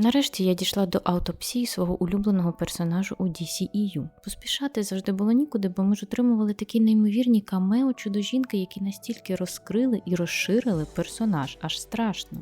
Нарешті я дійшла до аутопсії свого улюбленого персонажу у DCEU. Поспішати завжди було нікуди, бо ми ж отримували такі неймовірні камео чудо-жінки, які настільки розкрили і розширили персонаж, аж страшно.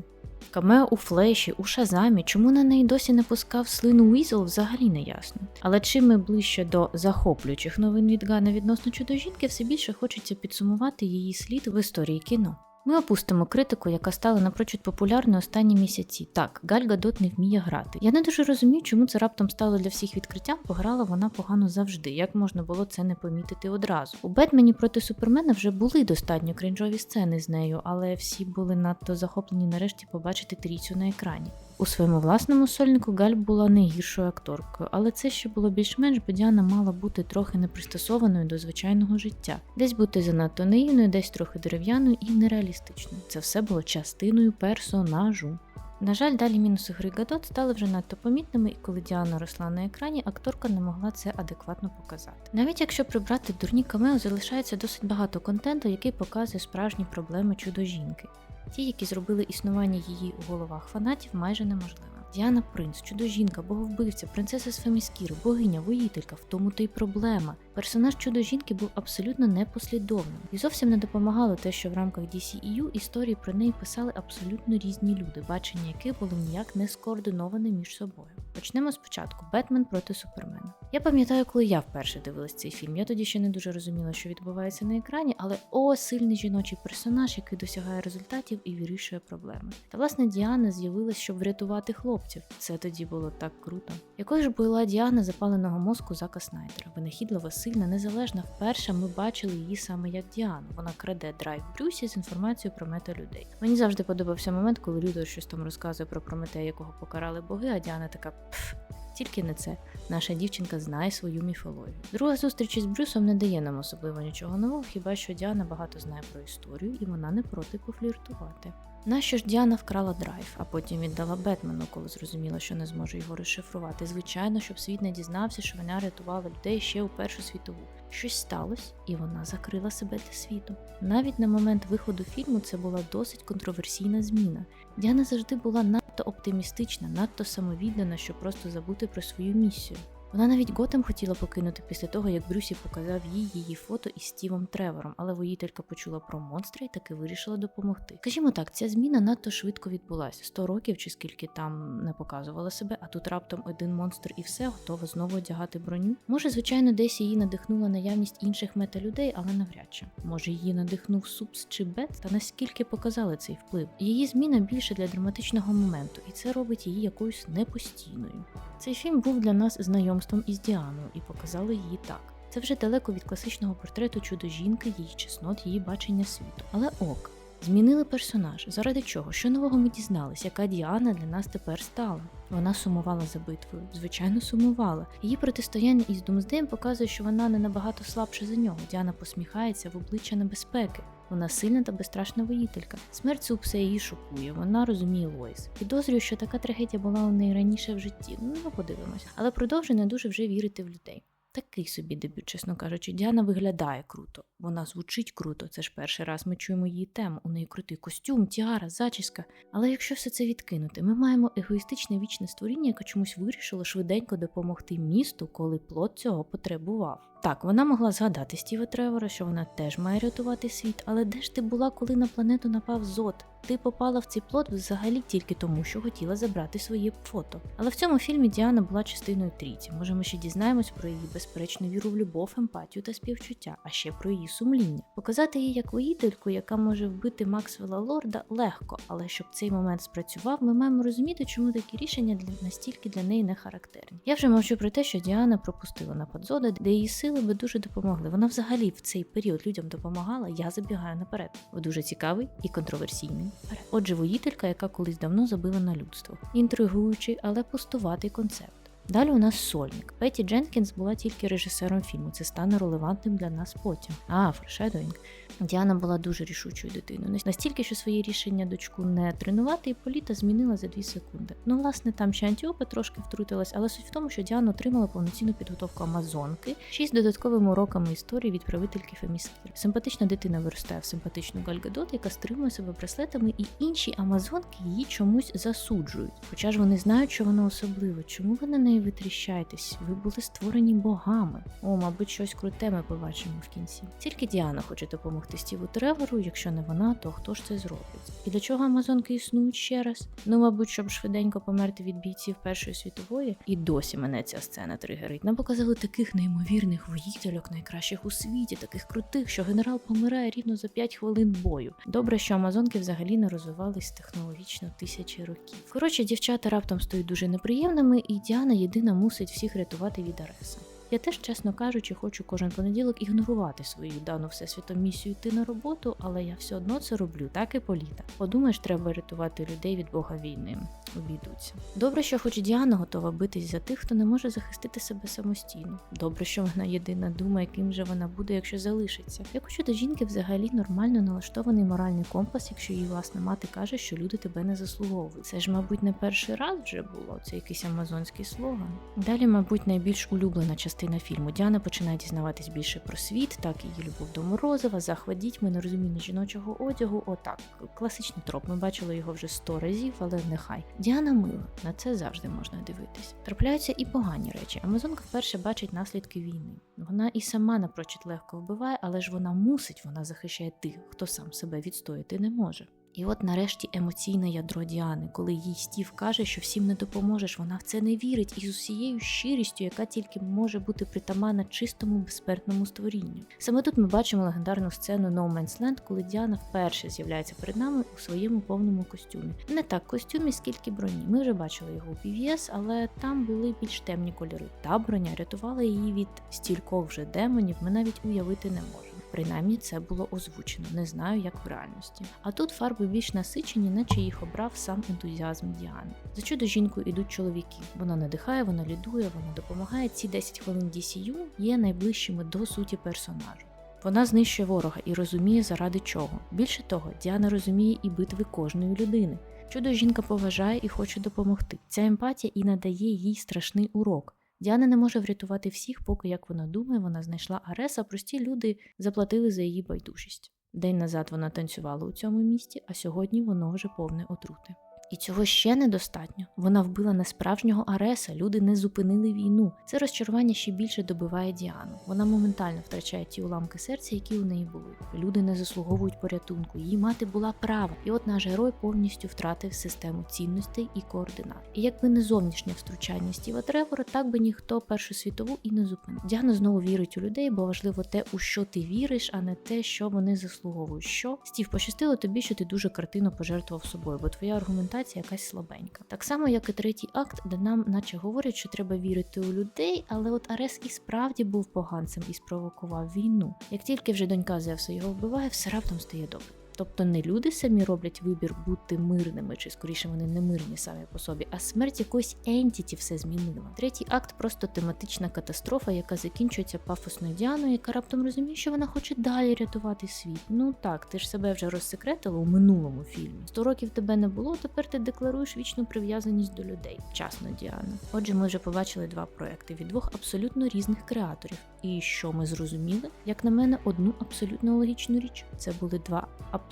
Камео у Флеші, у Шазамі, чому на неї досі не пускав слину Уізел, взагалі не ясно. Але чим ми ближче до захоплюючих новин від Гана відносно чудо-жінки, все більше хочеться підсумувати її слід в історії кіно. Ми опустимо критику, яка стала напрочуд популярною останні місяці. Так, Галь Гадот не вміє грати. Я не дуже розумію, чому це раптом стало для всіх відкриттям, бо грала вона погано завжди. Як можна було це не помітити одразу? У Бетмені проти Супермена вже були достатньо кринжові сцени з нею, але всі були надто захоплені нарешті побачити трійцю на екрані. У своєму власному сольнику Галь була не гіршою акторкою, але це ще було більш-менш, бо Діана мала бути трохи непристосованою до звичайного життя, десь бути занадто наївною, десь трохи дерев'яною і нереалістичною. Це все було частиною персонажу. На жаль, далі мінуси гри Гадот стали вже надто помітними, і коли Діана росла на екрані, акторка не могла це адекватно показати. Навіть якщо прибрати дурні камео, залишається досить багато контенту, який показує справжні проблеми чудо-жінки. Ті, які зробили існування її у головах фанатів, майже неможливим. Діана Принц, чудо-жінка, боговбивця, принцеса з Феміскір, богиня, воїтелька, в тому то й проблема. Персонаж чудо-жінки був абсолютно непослідовним. І зовсім не допомагало те, що в рамках DCEU історії про неї писали абсолютно різні люди, бачення яких було ніяк не скоординоване між собою. Почнемо спочатку: Бетмен проти Супермена. Я пам'ятаю, коли я вперше дивилась цей фільм. Я тоді ще не дуже розуміла, що відбувається на екрані, але о, сильний жіночий персонаж, який досягає результатів і вирішує проблеми. Та власне Діана з'явилась, щоб врятувати хлопців. Це тоді було так круто. Якою ж була Діана запаленого мозку Зака Снайдера? Винахідлива, сильна, незалежна. Вперше ми бачили її саме як Діану. Вона краде драйв Брюсі з інформацією про мета-людей. Мені завжди подобався момент, коли Людо щось там розказує про Прометея, якого покарали боги, а Діана така пф. Тільки не це. Наша дівчинка знає свою міфологію. Друга зустріч із Брюсом не дає нам особливо нічого нового, хіба що Діана багато знає про історію і вона не проти пофліртувати. Нащо ж Діана вкрала драйв, а потім віддала Бетмену, коли зрозуміла, що не зможе його розшифрувати. Звичайно, щоб світ не дізнався, що вона рятувала людей ще у Першу світову. Щось сталося, і вона закрила себе для світу. Навіть на момент виходу фільму це була досить контроверсійна зміна. Діана завжди була надто оптимістична, надто самовіддана, щоб просто забути про свою місію. Вона навіть Готем хотіла покинути після того, як Брюсі показав їй її фото із Стівом Тревором, але воїтелька почула про монстра і таки вирішила допомогти. Скажімо так, ця зміна надто швидко відбулася. 100 років чи скільки там не показувала себе, а тут раптом один монстр і все готова знову одягати броню. Може, звичайно, десь її надихнула наявність інших металюдей, але навряд чи. Може, її надихнув Супс чи Бет, та наскільки показали цей вплив. Її зміна більше для драматичного моменту, і це робить її якоюсь непостійною. Цей фільм був для нас знайомством із Діаною і показали її так. Це вже далеко від класичного портрету чудо жінки, її чеснот, її бачення світу. Але ок, змінили персонаж. Заради чого? Що нового ми дізналися, яка Діана для нас тепер стала? Вона сумувала за битвою, звичайно, сумувала. Її протистояння із Думздеєм показує, що вона не набагато слабша за нього. Діана посміхається в обличчя небезпеки. Вона сильна та безстрашна воїтелька. Смерть Супса її шокує, вона розуміє Лоїс. Підозрюю, що така трагедія була у неї раніше в житті. Ну, подивимось. Але продовжує не дуже вже вірити в людей. Такий собі дебют, чесно кажучи, Діана виглядає круто. Вона звучить круто. Це ж перший раз ми чуємо її тему. У неї крутий костюм, тіара, зачіска. Але якщо все це відкинути, ми маємо егоїстичне вічне створіння, яке чомусь вирішило швиденько допомогти місту, коли плод цього потребував. Так, вона могла згадати Стіва Тревора, що вона теж має рятувати світ, але де ж ти була, коли на планету напав Зод? Ти попала в цей плод взагалі тільки тому, що хотіла забрати своє фото. Але в цьому фільмі Діана була частиною трійці. Може, ми ще дізнаємось про її безперечну віру в любов, емпатію та співчуття, а ще про її сумління. Показати її як воїтельку, яка може вбити Максвелла Лорда, легко, але щоб цей момент спрацював, ми маємо розуміти, чому такі рішення для настільки для неї не характерні. Я вже мовчу про те, що Діана пропустила напад Зода, де її сили би дуже допомогли. Вона взагалі в цей період людям допомагала. Я забігаю наперед. В дуже цікавий і контроверсійний. перед. Отже, воїтелька, яка колись давно забила на людство. Інтригуючий, але пустуватий концепт. Далі у нас сольник. Петі Дженкінс була тільки режисером фільму. Це стане релевантним для нас потім. А, форшедоінг. Діана була дуже рішучою дитиною. Настільки, що своє рішення дочку не тренувати, і Політа змінила за дві секунди. Ну, власне, там ще Антіопа трошки втрутилась, але суть в тому, що Діана отримала повноцінну підготовку Амазонки, шість додатковими уроками історії від правительки Феміскір. Симпатична дитина виростає в симпатичну Гальгадот, яка стримує себе браслетами, і інші Амазонки її чомусь засуджують. Хоча ж вони знають, що вона особлива. Чому ви на неї витріщаєтесь? Ви були створені богами. О, мабуть, щось круте ми побачимо в кінці. Тільки Діана хоче допомогти Стіву Тревору, якщо не вона, то хто ж це зробить? І для чого Амазонки існують ще раз? Ну, мабуть, щоб швиденько померти від бійців Першої світової, і досі мене ця сцена тригерить. Нам показали таких неймовірних воїтельок, найкращих у світі, таких крутих, що генерал помирає рівно за 5 хвилин бою. Добре, що Амазонки взагалі не розвивались технологічно тисячі років. Коротше, дівчата раптом стають дуже неприємними, і Діана єдина мусить всіх рятувати від Ареса. Я теж, чесно кажучи, хочу кожен понеділок ігнорувати свою дану всесвітом місію йти на роботу, але я все одно це роблю, так і політа. Подумаєш, треба рятувати людей від бога війни. Обійдуться. Добре, що хоч Діана готова битись за тих, хто не може захистити себе самостійно. Добре, що вона єдина думає, ким же вона буде, якщо залишиться. Я хочу до жінки взагалі нормально налаштований моральний компас, якщо її власна мати каже, що люди тебе не заслуговують. Це ж, мабуть, не перший раз вже було. Це якийсь амазонський слоган. Далі, мабуть, найбільш улюблена частина фільму. Діана починає дізнаватись більше про світ, так її любов до Морозова, захват дітьми, нерозуміння жіночого одягу. Отак, класичний троп. Ми бачили його вже сто разів, але нехай. Діана мила, на це завжди можна дивитись. Трапляються і погані речі. Амазонка вперше бачить наслідки війни. Вона і сама напрочуд легко вбиває, але ж вона мусить, вона захищає тих, хто сам себе відстояти не може. І от нарешті емоційне ядро Діани, коли їй Стів каже, що всім не допоможеш, вона в це не вірить і з усією щирістю, яка тільки може бути притаманна чистому безсмертному створінню. Саме тут ми бачимо легендарну сцену No Man's Land, коли Діана вперше з'являється перед нами у своєму повному костюмі. Не так костюмі, скільки броні. Ми вже бачили його у PVS, але там були більш темні кольори. Та броня рятувала її від стількох вже демонів. Ми навіть уявити не можемо. Принаймні це було озвучено, не знаю, як в реальності. А тут фарби більш насичені, наче їх обрав сам ентузіазм Діани. За чудо жінкою ідуть чоловіки. Вона надихає, вона лідує, вона допомагає. Ці 10 хвилин DCU є найближчими до суті персонажу. Вона знищує ворога і розуміє, заради чого. Більше того, Діана розуміє і битви кожної людини. Чудо жінка поважає і хоче допомогти. Ця емпатія і надає їй страшний урок. Діана не може врятувати всіх, поки, як вона думає, вона знайшла Ареса, прості люди заплатили за її байдужість. День назад вона танцювала у цьому місті, а сьогодні воно вже повне отрути. І цього ще недостатньо. Вона вбила не справжнього Ареса, люди не зупинили війну. Це розчарування ще більше добиває Діану. Вона моментально втрачає ті уламки серця, які у неї були. Люди не заслуговують порятунку. Її мати була права, і от наш герой повністю втратив систему цінностей і координат. І якби не зовнішнє втручання Стіва Тревора, так би ніхто першу світову і не зупинив. Діана знову вірить у людей, бо важливо те, у що ти віриш, а не те, що вони заслуговують. Що Стів пощастило тобі, що ти дуже картинно пожертвував собою, бо твоя аргументація якась слабенька. Так само, як і третій акт, де нам, наче говорять, що треба вірити у людей, але от Арес і справді був поганцем і спровокував війну. Як тільки вже донька Зевса його вбиває, все раптом стає добре. Тобто не люди самі роблять вибір бути мирними, чи скоріше вони не мирні самі по собі, а смерть якоїсь ентіті все змінила. Третій акт просто тематична катастрофа, яка закінчується пафосною Діаною, яка раптом розуміє, що вона хоче далі рятувати світ. Ну так, ти ж себе вже розсекретила у минулому фільмі. Сто років тебе не було, тепер ти декларуєш вічну прив'язаність до людей. Вчасно, Діана. Отже, ми вже побачили два проекти від двох абсолютно різних креаторів. І що ми зрозуміли, як на мене, одну абсолютно логічну річ. Це були два абсолютно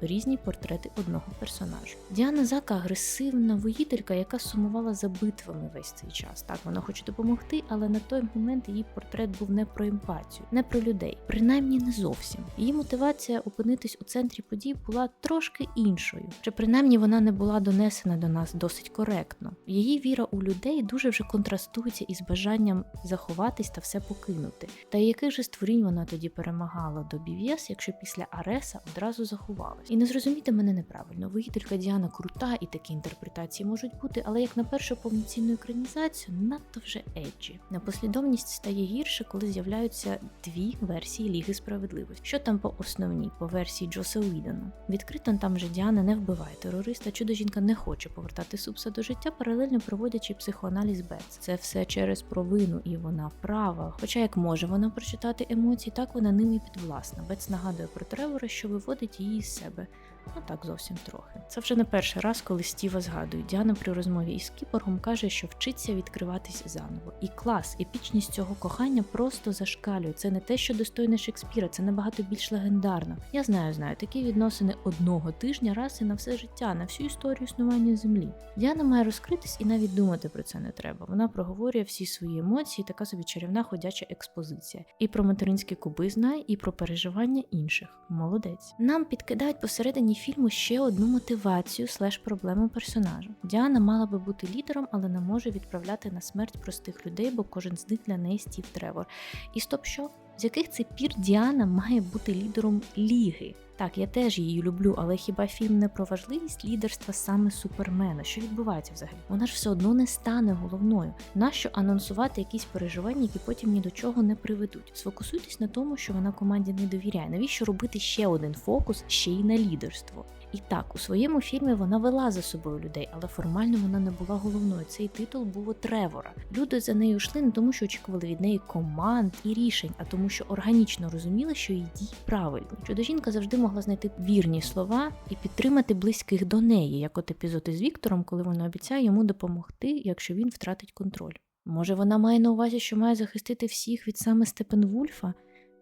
різні портрети одного персонажа. Діана Зака агресивна воїтелька, яка сумувала за битвами весь цей час. Так, вона хоче допомогти, але на той момент її портрет був не про емпатію, не про людей, принаймні не зовсім. Її мотивація опинитись у центрі подій була трошки іншою, чи принаймні вона не була донесена до нас досить коректно. Її віра у людей дуже вже контрастується із бажанням заховатись та все покинути. Та яких же створінь вона тоді перемагала до BVS, якщо після Ареса одразу одразу заховалась. І не зрозумійте мене неправильно. Воїтелька Діана крута, і такі інтерпретації можуть бути, але як на першу повноцінну екранізацію, надто вже еджі. На послідовність стає гірше, коли з'являються дві версії Ліги справедливості. Що там по основній, по версії Джоса Уідона? Відкрито там же Діана не вбиває терориста, чудо жінка не хоче повертати супса до життя, паралельно проводячи психоаналіз Бец. Це все через провину, і вона права. Хоча як може вона прочитати емоції, так вона ними підвласна. Бец нагадує про Тревора, що виводить її з себе. Ну так зовсім трохи. Це вже не перший раз, коли Стіва згадує. Діана при розмові із Кіпоргом каже, що вчиться відкриватися заново. І клас, епічність цього кохання просто зашкалює. Це не те, що достойне Шекспіра, це набагато більш легендарно. Я знаю, знаю, такі відносини одного тижня раз і на все життя, на всю історію існування землі. Діана має розкритись і навіть думати про це не треба. Вона проговорює всі свої емоції, така собі чарівна ходяча експозиція. І про материнські куби знає, і про переживання інших. Молодець. Нам підкидають посередині фільму ще одну мотивацію слеш проблему персонажа. Діана мала би бути лідером, але не може відправляти на смерть простих людей, бо кожен з них для неї Стів Тревор. І стоп, що? З яких це пір Діана має бути лідером ліги? Так, я теж її люблю, але хіба фільм не про важливість лідерства саме супермена? Що відбувається взагалі? Вона ж все одно не стане головною. Нащо анонсувати якісь переживання, які потім ні до чого не приведуть? Сфокусуйтесь на тому, що вона команді не довіряє. Навіщо робити ще один фокус ще й на лідерство? І так, у своєму фільмі вона вела за собою людей, але формально вона не була головною. Цей титул був у Тревора. Люди за нею йшли не тому, що очікували від неї команд і рішень, а тому, що органічно розуміли, що її дії правильні. Чудо жінка завжди могла знайти вірні слова і підтримати близьких до неї, як от епізод із Віктором, коли вона обіцяє йому допомогти, якщо він втратить контроль. Може, вона має на увазі, що має захистити всіх від саме Степенвульфа?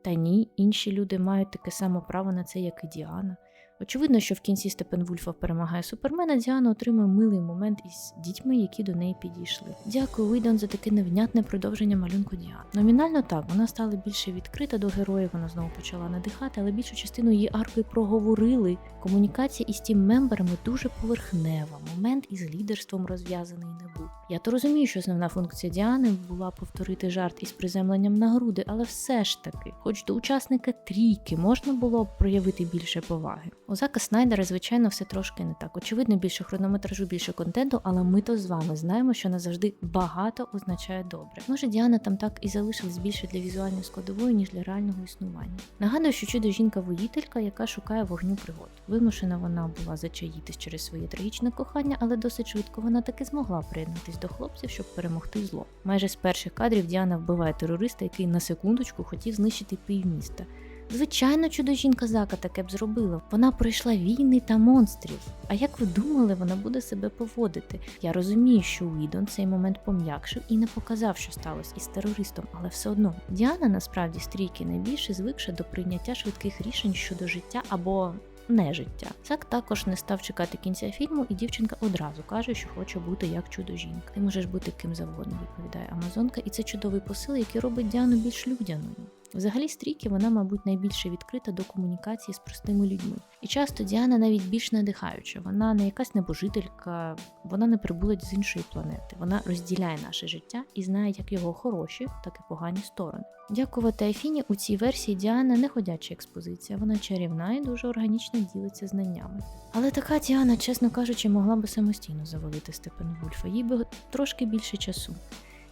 Та ні, інші люди мають таке саме право на це, як і Діана. Очевидно, що в кінці Степенвульфа перемагає Супермена, Діана отримує милий момент із дітьми, які до неї підійшли. Дякую, Уідон, за таке невнятне продовження малюнку Діани. Номінально так, вона стала більше відкрита до героїв, вона знову почала надихати, але більшу частину її арки проговорили. Комунікація із тім мемберами дуже поверхнева. Момент із лідерством розв'язаний не був. Я то розумію, що основна функція Діани була повторити жарт із приземленням на груди, але все ж таки, хоч до учасника трійки можна було б проявити більше поваги. У Зака Снайдера, звичайно, все трошки не так. Очевидно, більше хронометражу, більше контенту, але ми то з вами знаємо, що не завжди багато означає добре. Може, Діана там так і залишилась більше для візуальної складової, ніж для реального існування. Нагадую, що чудо жінка воїтелька, яка шукає вогню пригод. Вимушена вона була зачаїтись через своє трагічне кохання, але досить швидко вона таки змогла приєднатись до хлопців, щоб перемогти зло. Майже з перших кадрів Діана вбиває терориста, який на секундочку хотів знищити півміста. Звичайно, чудо жінка Зака таке б зробила. Вона пройшла війни та монстрів. А як ви думали, вона буде себе поводити? Я розумію, що Уідон цей момент пом'якшив і не показав, що сталося із терористом, але все одно Діана насправді стрійки найбільше звикша до прийняття швидких рішень щодо життя або. Не життя. Зак також не став чекати кінця фільму, і дівчинка одразу каже, що хоче бути як чудо жінка. Ти можеш бути ким завгодно, відповідає Амазонка, і це чудовий посил, який робить Діану більш людяною. Взагалі, стрійки вона, мабуть, найбільше відкрита до комунікації з простими людьми. І часто Діана навіть більш надихаюча. Вона не якась небожителька, вона не прибулить з іншої планети. Вона розділяє наше життя і знає як його хороші, так і погані сторони. Дякувати Афіні у цій версії Діана не ходяча експозиція. Вона чарівна і дуже органічно ділиться знаннями. Але така Діана, чесно кажучи, могла би самостійно завалити Степенвульфа. Їй би трошки більше часу.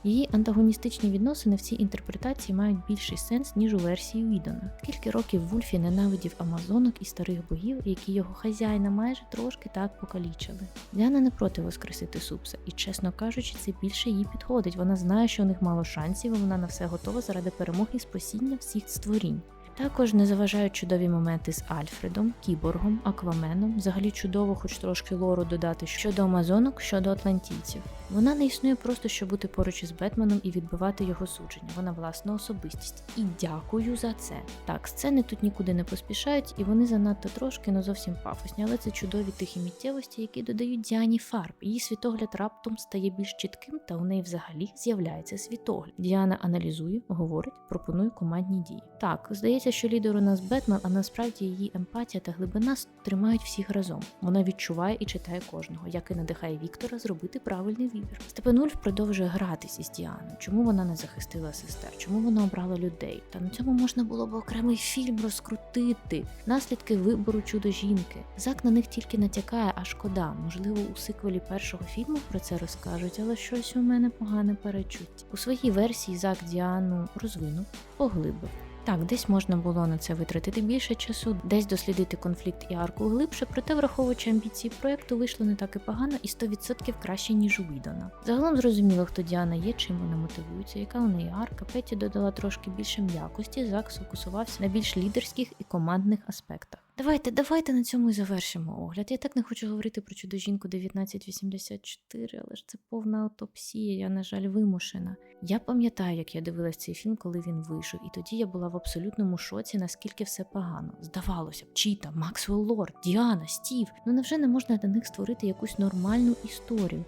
Її антагоністичні відносини в цій інтерпретації мають більший сенс, ніж у версії Відона. Скільки років Вульфі ненавидів амазонок і старих богів, які його хазяїна майже трошки так покалічили. Діана не проти воскресити Супса, і, чесно кажучи, це більше їй підходить. Вона знає, що у них мало шансів, і вона на все готова заради перемоги і спасіння всіх створінь. Також не заважають чудові моменти з Альфредом, Кіборгом, Акваменом. Взагалі чудово, хоч трошки лору додати щодо амазонок, щодо атлантійців. Вона не існує просто, щоб бути поруч із Бетменом і відбивати його судження. Вона власна особистість. І дякую за це. Так, сцени тут нікуди не поспішають, і вони занадто трошки, ну зовсім пафосні, але це чудові тихі миттєвості, які додають Діані фарб. Її світогляд раптом стає більш чітким, та у неї взагалі з'являється світогляд. Діана аналізує, говорить, пропонує командні дії. Так, здається, що лідер у нас Бетмен, а насправді її емпатія та глибина тримають всіх разом. Вона відчуває і читає кожного, як і надихає Віктора зробити правильний вибір. Степанульф продовжує гратися з Діаною. Чому вона не захистила сестер? Чому вона обрала людей? Та на цьому можна було б окремий фільм розкрутити. Наслідки вибору чудо жінки. Зак на них тільки натякає, а шкода. Можливо, у сиквелі першого фільму про це розкажуть, але щось у мене погане перечуття. У своїй версії Зак Діану розвинув, поглибив. Так, десь можна було на це витратити більше часу, десь дослідити конфлікт і арку глибше, проте, враховуючи амбіції проекту, вийшло не так і погано і 100% краще, ніж у Відона. Загалом зрозуміло, хто Діана є, чим вона мотивується, яка у неї арка. Петі додала трошки більше м'якості, Зак сфокусувався на більш лідерських і командних аспектах. Давайте, давайте на цьому і завершимо огляд. Я так не хочу говорити про чудо жінку 1984, але ж це повна автопсія, я, на жаль, вимушена. Я пам'ятаю, як я дивилась цей фільм, коли він вийшов, і тоді я була в абсолютному шоці, наскільки все погано. Здавалося б, Чіта, Максвелл Лорд, Діана, Стів. Ну невже не можна для них створити якусь нормальну історію?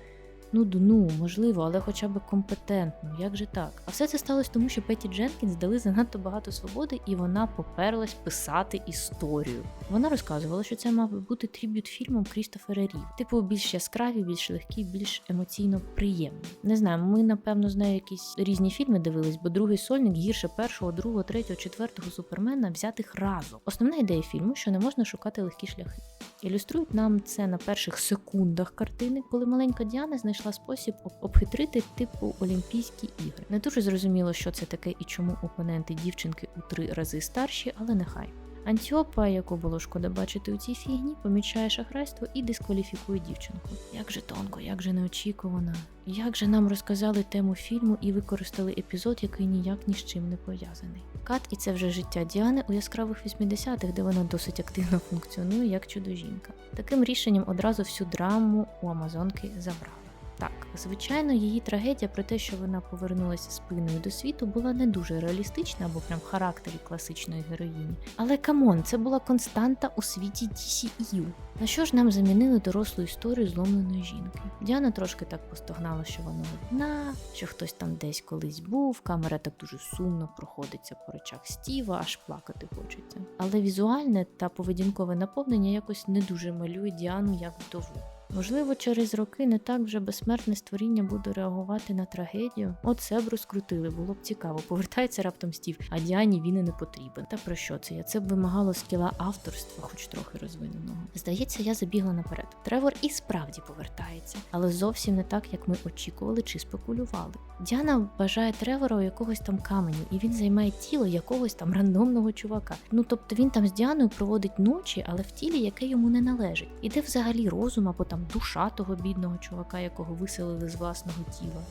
Ну, дну, можливо, але хоча б компетентно, як же так? А все це сталося тому, що Петі Дженкінс дали занадто багато свободи, і вона поперлась писати історію. Вона розказувала, що це мав бути трибют фільмом Крістофера Рів. Типу, більш яскраві, більш легкі, більш емоційно приємні. Не знаю, ми напевно з нею якісь різні фільми дивились, бо другий сольник гірше першого, другого, третього, четвертого супермена взятих разом. Основна ідея фільму, що не можна шукати легкі шляхи. Ілюструють нам це на перших секундах картини, коли маленька Діана знайшла спосіб обхитрити типу Олімпійські ігри. Не дуже зрозуміло, що це таке і чому опоненти дівчинки у три рази старші, але нехай. Антіопа, яку було шкода бачити у цій фігні, помічає шахрайство і дискваліфікує дівчинку. Як же тонко, як же неочікувано. Як же нам розказали тему фільму і використали епізод, який ніяк ні з чим не пов'язаний. Кат і це вже життя Діани у яскравих 80-х, де вона досить активно функціонує як чудо-жінка. Таким рішенням одразу всю драму у Амазонки забрали. Так, звичайно, її трагедія про те, що вона повернулася спиною до світу, була не дуже реалістична або прям в характері класичної героїні. Але камон, це була константа у світі DCEU. На що ж нам замінили дорослу історію зломленої жінки? Діана трошки так постогнала, що вона одна, що хтось там десь колись був, камера так дуже сумно проходиться по речах Стіва, аж плакати хочеться. Але візуальне та поведінкове наповнення якось не дуже малює Діану як вдову. Можливо, через роки не так вже безсмертне створіння буде реагувати на трагедію. От б розкрутили, було б цікаво. Повертається раптом Стів, а Діані він і не потрібен. Та про що це я? Це б вимагало скіла авторства, хоч трохи розвиненого. Здається, я забігла наперед. Тревор і справді повертається, але зовсім не так, як ми очікували чи спекулювали. Діана вважає Тревора у якогось там каменю, і він займає тіло якогось там рандомного чувака. Ну тобто він там з Діаною проводить ночі, але в тілі, яке йому не належить. І де взагалі розум або там душа того бідного чувака, якого виселили з власного тіла.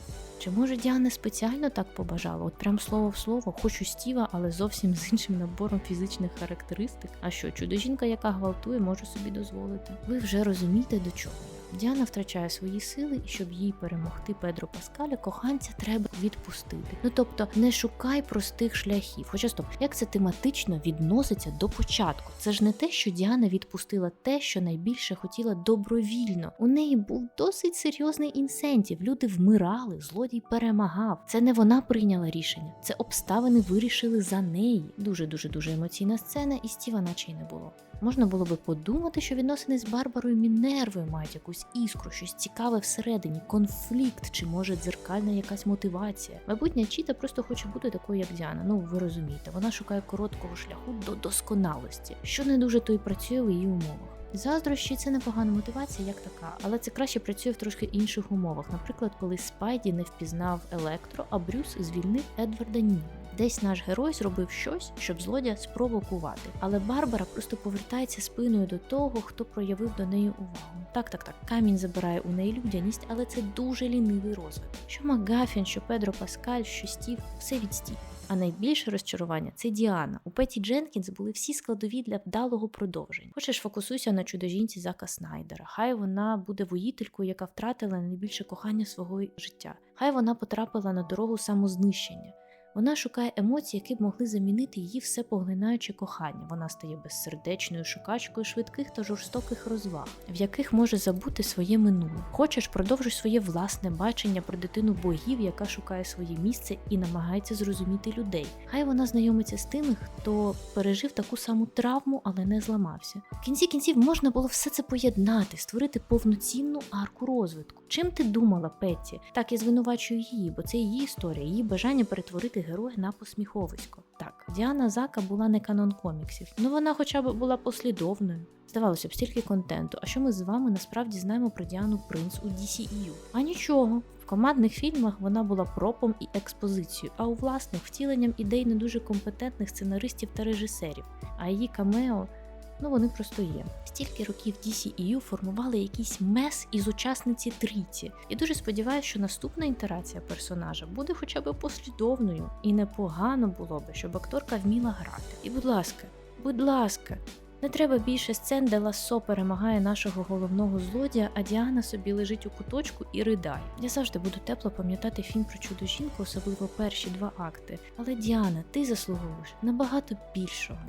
Чи може Діана спеціально так побажала? От прям слово в слово, хочу Стіва, але зовсім з іншим набором фізичних характеристик. А що, чудо жінка, яка гвалтує, може собі дозволити? Ви вже розумієте до чого. Діана втрачає свої сили, і щоб їй перемогти Педро Паскаля, коханця треба відпустити. Ну тобто не шукай простих шляхів. Хоча стоп, як це тематично відноситься до початку? Це ж не те, що Діана відпустила те, що найбільше хотіла добровільно. У неї був досить серйозний інсентів. Люди вмирали, злодій перемагав. Це не вона прийняла рішення, це обставини вирішили за неї. Дуже дуже дуже емоційна сцена, і Стіва наче й не було. Можна було би подумати, що відносини з Барбарою Мінервою мають якусь іскру, щось цікаве всередині, конфлікт чи може дзеркальна якась мотивація. Майбутня Чіта просто хоче бути такою, як Діана. Ну ви розумієте, вона шукає короткого шляху до досконалості, що не дуже то й працює в її умовах. Заздрощі це непогана мотивація, як така, але це краще працює в трошки інших умовах. Наприклад, коли Спайді не впізнав Електро, а Брюс звільнив Едварда Ні. Десь наш герой зробив щось, щоб злодя спровокувати. Але Барбара просто повертається спиною до того, хто проявив до неї увагу. Так, так, так, камінь забирає у неї людяність, але це дуже лінивий розвиток. Що Магафін, що Педро Паскаль, що Стів, все від Стів. А найбільше розчарування це Діана. У Петі Дженкінс були всі складові для вдалого продовження. Хочеш, фокусуйся на чудожінці Зака Снайдера. Хай вона буде воїтелькою, яка втратила найбільше кохання свого життя. Хай вона потрапила на дорогу самознищення. Вона шукає емоцій, які б могли замінити її всепоглинаюче кохання. Вона стає безсердечною шукачкою швидких та жорстоких розваг, в яких може забути своє минуле. Хочеш, продовжуй своє власне бачення про дитину богів, яка шукає своє місце і намагається зрозуміти людей. Хай вона знайомиться з тими, хто пережив таку саму травму, але не зламався. В кінці кінців можна було все це поєднати, створити повноцінну арку розвитку. Чим ти думала, Петті? Так я звинувачую її, бо це її історія, її бажання перетворити героя на посміховисько. Так, Діана Зака була не канон коміксів, ну вона хоча б була послідовною. Здавалося б, стільки контенту. А що ми з вами насправді знаємо про Діану Принц у DCEU? А нічого. В командних фільмах вона була пропом і експозицією, а у власних втіленням ідей не дуже компетентних сценаристів та режисерів. А її камео. Ну, вони просто є. Стільки років DCEU формували якийсь мес із учасниці трійці. І дуже сподіваюся, що наступна інтерація персонажа буде хоча б послідовною. І непогано було би, щоб акторка вміла грати. І будь ласка, будь ласка, не треба більше сцен, де Лассо перемагає нашого головного злодія, а Діана собі лежить у куточку і ридає. Я завжди буду тепло пам'ятати фільм про чудо жінку, особливо перші два акти. Але Діана, ти заслуговуєш набагато більшого.